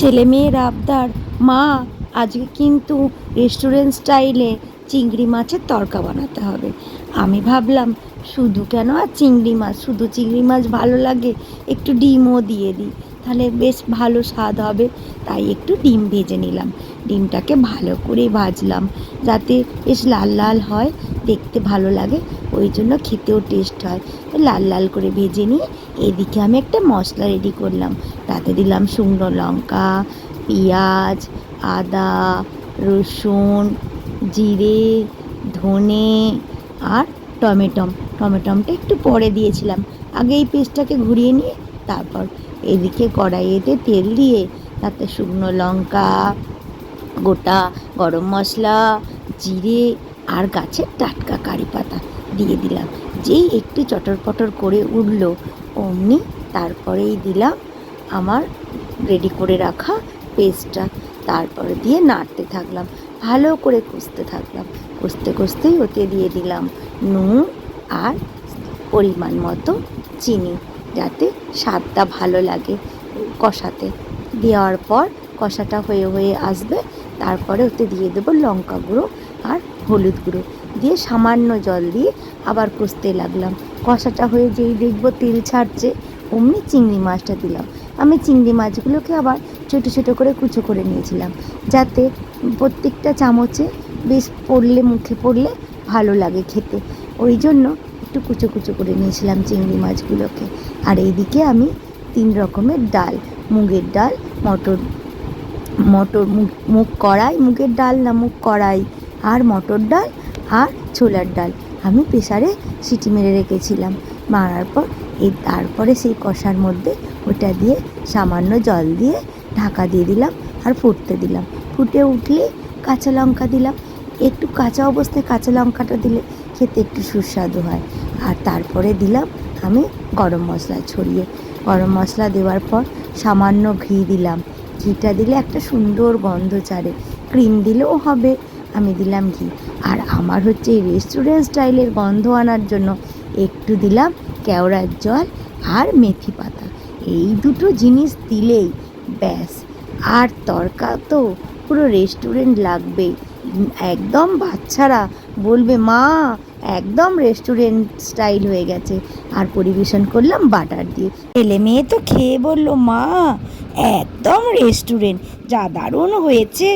ছেলে মেয়ের আবদার। মা, আজকে কিন্তু রেস্টুরেন্ট স্টাইলে চিংড়ি মাছের তরকা বানাতে হবে। আমি ভাবলাম, শুধু কেন আর চিংড়ি মাছ? শুধু চিংড়ি মাছ ভালো লাগে? একটু ডিমও দিয়ে দিই। তাহলে বেশ ভালো স্বাদ হবে। তাই একটু ডিম ভেজে নিলাম। ডিমটাকে ভালো করে ভাজলাম। যাতে বেশ লাল লাল হয়। দেখতে ভালো লাগে, ওই জন্য খেতেও টেস্ট হয়। তো লাল লাল করে ভেজে নিয়ে এদিকে আমি একটা মশলা রেডি করলাম। তাতে দিলাম শুকনো লঙ্কা, পেঁয়াজ, আদা, রসুন, জিরে, ধনে আর টমেটম টমেটমটা একটু পরে দিয়েছিলাম। আগে এই পেস্টটাকে ঘুরিয়ে নিয়ে তারপর এদিকে কড়াইয়েতে তেল দিয়ে তাতে শুকনো লঙ্কা, গোটা গরম মশলা, জিরে আর গাছের টাটকা কারি পাতা দিয়ে দিলাম। যেই একটু চটর পটর করে উঠল, অমনি তারপরেই দিলাম আমার রেডি করে রাখা পেস্টটা তারপরে দিয়ে নাড়তে থাকলাম, ভালো করে কষতে থাকলাম। কষতে কষতেই ওতে দিয়ে দিলাম নুন আর পরিমাণ মতো চিনি, যাতে স্বাদটা ভালো লাগে কষাতে। দেওয়ার পর কষাটা হয়ে হয়ে আসবে, তারপরে ওতে দিয়ে দেবো লঙ্কা গুঁড়ো আর হলুদ গুঁড়ো। দিয়ে সামান্য জল দিয়ে আবার কষতে লাগলাম। কষাটা হয়ে যেই দেখব তেল ছাড়ছে, অমনি চিংড়ি মাছটা দিলাম। আমি চিংড়ি মাছগুলোকে আবার ছোটো ছোটো করে কুচো করে নিয়েছিলাম। যাতে প্রত্যেকটা চামচে বেশ পড়লে, মুখে পড়লে ভালো লাগে খেতে। ওই জন্য একটু কুচো কুচো করে নিয়েছিলাম চিংড়ি মাছগুলোকে। আর এইদিকে আমি তিন রকমের ডাল, মুগের ডাল, মটর মটর, মুগ মুগ কড়াই, মুগের ডাল না, মুগ কড়াই। আর মটর ডাল আর ছোলার ডাল আমি প্রেসারে সিটি মেরে রেখেছিলাম। মারার পর এই তারপরে সেই কষার মধ্যে ওটা দিয়ে সামান্য জল দিয়ে ঢাকা দিয়ে দিলাম আর ফুটতে দিলাম। ফুটে উঠলে কাঁচা লঙ্কা দিলাম। একটু কাঁচা অবস্থায় কাঁচা লঙ্কাটা দিলে খেতে একটু সুস্বাদু হয়। আর তারপরে দিলাম আমি গরম মশলা ছড়িয়ে। গরম মশলা দেওয়ার পর সামান্য ঘি দিলাম। ঘিটা দিলে একটা সুন্দর গন্ধ ছাড়ে। ক্রিম দিলেও হবে। আমি দিলাম ঘি। আর আমার হচ্ছে এই রেস্টুরেন্ট স্টাইলের গন্ধ আনার জন্য একটু দিলাম কেওড়ার জল আর মেথি পাতা। এই দুটো জিনিস দিলেই ব্যাস। আর তরকা তো পুরো রেস্টুরেন্ট লাগবেই। উম, একদম বাচ্চারা বলবে মা একদম রেস্টুরেন্ট স্টাইল হয়ে গেছে। আর পরিবেশন করলাম বাটার দিয়ে। ছেলে মেয়ে তো খেয়ে বলল মা একদম রেস্টুরেন্ট যা দারুণ হয়েছে।